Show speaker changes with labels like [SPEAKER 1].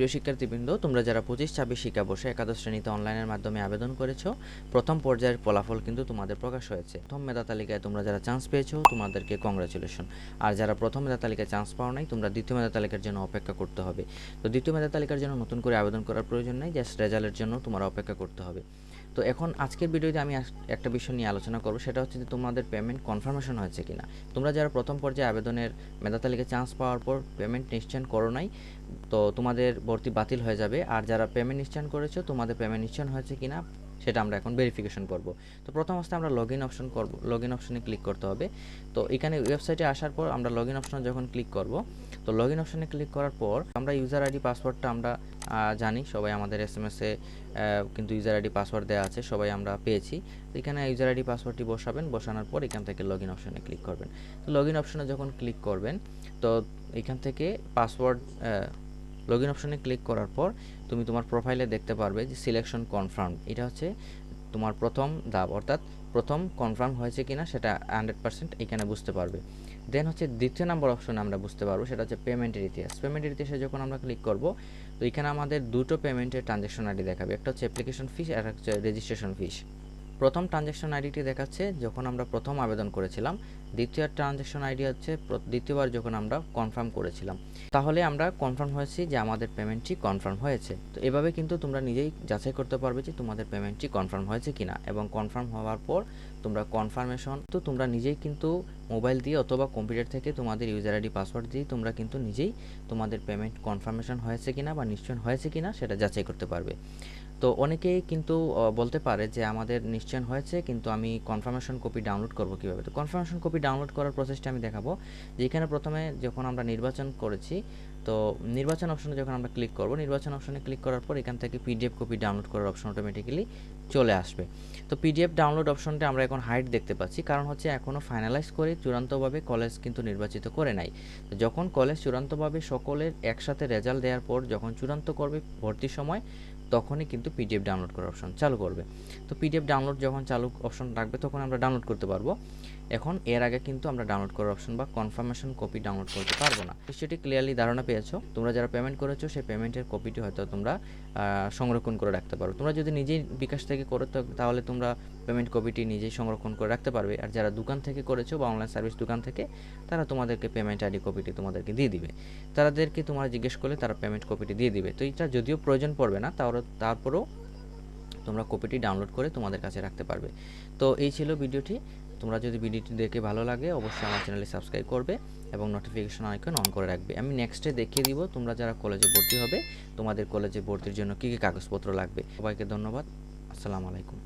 [SPEAKER 1] প্রিয় শিক্ষার্থীবৃন্দ, তোমরা যারা পঁচিশ, ছাব্বিশ শিক্ষাবর্ষে একাদশ শ্রেণীতে অনলাইনের মাধ্যমে আবেদন করেছ, প্রথম পর্যায়ের ফলাফল কিন্তু তোমাদের প্রকাশ হয়েছে। প্রথম মেধা তালিকায় তোমরা যারা চান্স পেয়েছ, তোমাদেরকে কংগ্রাচুলেশন আর যারা প্রথম মেধা তালিকায় চান্স পাও নাই, তোমরা দ্বিতীয় মেধা তালিকার জন্য অপেক্ষা করতে হবে। তো দ্বিতীয় মেধা তালিকার জন্য নতুন করে আবেদন করার প্রয়োজন নেই জাস্ট রেজাল্টের জন্য তোমার অপেক্ষা করতে হবে। তো এখন আজকের ভিডিওতে আমি একটা বিষয় নিয়ে আলোচনা করব, সেটা হচ্ছে যে তোমাদের পেমেন্ট কনফার্মেশন হয়েছে কিনা। তোমরা যারা প্রথম পর্যায়ে আবেদনের মেধা তালিকায় চান্স পাওয়ার পর পেমেন্ট নিশ্চয়ন করো নাই তো তোমাদের ভর্তি বাতিল হয়ে যাবে। আর যারা পেমেন্ট নিশ্চয়ন করেছ, তোমাদের পেমেন্ট নিশ্চয়ন হয়েছে কিনা, সেটা আমরা এখন ভেরিফিকেশন করব। তো প্রথম অবস্থায় আমরা লগ ইন অপশন করব লগ ইন অপশনে ক্লিক করতে হবে। তো এখানে ওয়েবসাইটে আসার পর আমরা লগ ইন অপশনে যখন ক্লিক করব, তো লগ ইন অপশনে ক্লিক করার পর আমরা ইউজার আইডি পাসওয়ার্ডটা আমরা জানি। সবাই আমাদের এস এম এসে কিন্তু ইউজার আইডি পাসওয়ার্ড দেওয়া আছে, সবাই আমরা পেয়েছি। তো এখানে ইউজার আইডি পাসওয়ার্ডটি বসাবেন, বসানোর পর এখান থেকে লগ ইন অপশনে ক্লিক করবেন। তো লগ ইন অপশনে যখন ক্লিক করবেন, তো এখান থেকে পাসওয়ার্ড লগ ইন অপশনে ক্লিক করার পর তুমি তোমার প্রোফাইলে দেখতে পারবে যে সিলেকশন কনফার্ম এটা হচ্ছে তোমার প্রথম ধাপ, অর্থাৎ প্রথম কনফার্ম হয়েছে কিনা সেটা হান্ড্রেড পার্সেন্ট এখানে বুঝতে পারবে। দেন হচ্ছে দ্বিতীয় নাম্বার অপশনে আমরা বুঝতে পারব, সেটা হচ্ছে পেমেন্টের ইতিহাস পেমেন্টের ইতিহাসে যখন আমরা ক্লিক করব, তো এখানে আমাদের দুটো পেমেন্টের ট্রানজ্যাকশন আইডি দেখাবে। একটা হচ্ছে অ্যাপ্লিকেশন ফিস আর একটা হচ্ছে রেজিস্ট্রেশন ফিস প্রথম ট্রানজ্যাকশন আইডিটি দেখাচ্ছে যখন আমরা প্রথম আবেদন করেছিলাম। দ্বিতীয় ট্রানজ্যাকশন আইডি হচ্ছে দ্বিতীয়বার যখন আমরা কনফার্ম করেছিলাম। তাহলে আমরা কনফার্ম হয়েছি যে আমাদের পেমেন্টটি কনফার্ম হয়েছে। তো এভাবে কিন্তু তোমরা নিজেই যাচাই করতে পারবে যে তোমাদের পেমেন্টটি কনফার্ম হয়েছে কিনা এবং কনফার্ম হওয়ার পর তোমরা কনফার্মেশন তো তোমরা নিজেই কিন্তু মোবাইল দিয়ে অথবা কম্পিউটার থেকে তোমাদের ইউজার আইডি পাসওয়ার্ড দিয়ে তোমরা কিন্তু নিজেই তোমাদের পেমেন্ট কনফার্মেশন হয়েছে কিনা বা নিশ্চয় হয়েছে কিনা সেটা যাচাই করতে পারবে। তো অনেকেই কিন্তু বলতে পারে যে আমাদের নিশ্চয় হয়েছে, কিন্তু আমি কনফার্মেশন কপি ডাউনলোড করব কীভাবে? তো কনফার্মেশন কপি ডাউনলোড করার প্রসেসটা আমি দেখাবো। যে এখানে প্রথমে যখন আমরা নির্বাচন করেছি, তো নির্বাচন অপশনে যখন আমরা ক্লিক করব, নির্বাচন অপশনে ক্লিক করার পর এখান থেকে পিডিএফ কপি ডাউনলোড করার অপশন অটোমেটিক্যালি চলে আসবে। তো পিডিএফ ডাউনলোড অপশনটা আমরা এখন হাইট দেখতে পাচ্ছি, কারণ হচ্ছে এখনও ফাইনালাইজ করে চূড়ান্তভাবে কলেজ কিন্তু নির্বাচিত করে নাই। তো যখন কলেজ চূড়ান্তভাবে সকলের একসাথে রেজাল্ট দেওয়ার পর যখন চূড়ান্ত করবে ভর্তির সময় তখনই কিন্তু পিডিএফ ডাউনলোড করার অপশন চালু করবে। তো পিডিএফ ডাউনলোড যখন চালু অপশন রাখবে, তখন আমরা ডাউনলোড করতে পারব। এখন এর আগে কিন্তু আমরা ডাউনলোড করার অপশন বা কনফার্মেশন কপি ডাউনলোড করতে পারব না। বিষয়টি ক্লিয়ারলি ধারণা পেয়েছ। তোমরা যারা পেমেন্ট করেছ, সেই পেমেন্টের কপিটি হয়তো তোমরা সংরক্ষণ করে রাখতে পারো। তোমরা যদি নিজেই বিকাশ থেকে করো তাহলে তোমরা পেমেন্ট কপিটি নিজেই সংরক্ষণ করে রাখতে পারবে। আর যারা দোকান থেকে করেছ বা অনলাইন সার্ভিস দোকান থেকে, তারা তোমাদেরকে পেমেন্ট আইডি কপিটি তোমাদেরকে দিয়ে দিবে। তাদেরকে তোমরা জিজ্ঞেস করলে তারা পেমেন্ট কপিটি দিয়ে দিবে। তো এটা যদিও প্রয়োজন পড়বে না তারপরেও তোমরা কপিটি ডাউনলোড করে তোমাদের কাছে রাখতে পারবে। তো এই ছিল ভিডিওটি। তোমরা যদি ভিডিওটি দেখে ভালো লাগে, অবশ্যই আমার চ্যানেলে সাবস্ক্রাইব করবে এবং নোটিফিকেশন আইকন অন করে রাখবে। আমি নেক্সটে দেখিয়ে দিব তোমরা যারা কলেজে ভর্তি হবে, তোমাদের কলেজে ভর্তির জন্য কী কী কাগজপত্র লাগবে। সবাইকে ধন্যবাদ। আসসালামু আলাইকুম।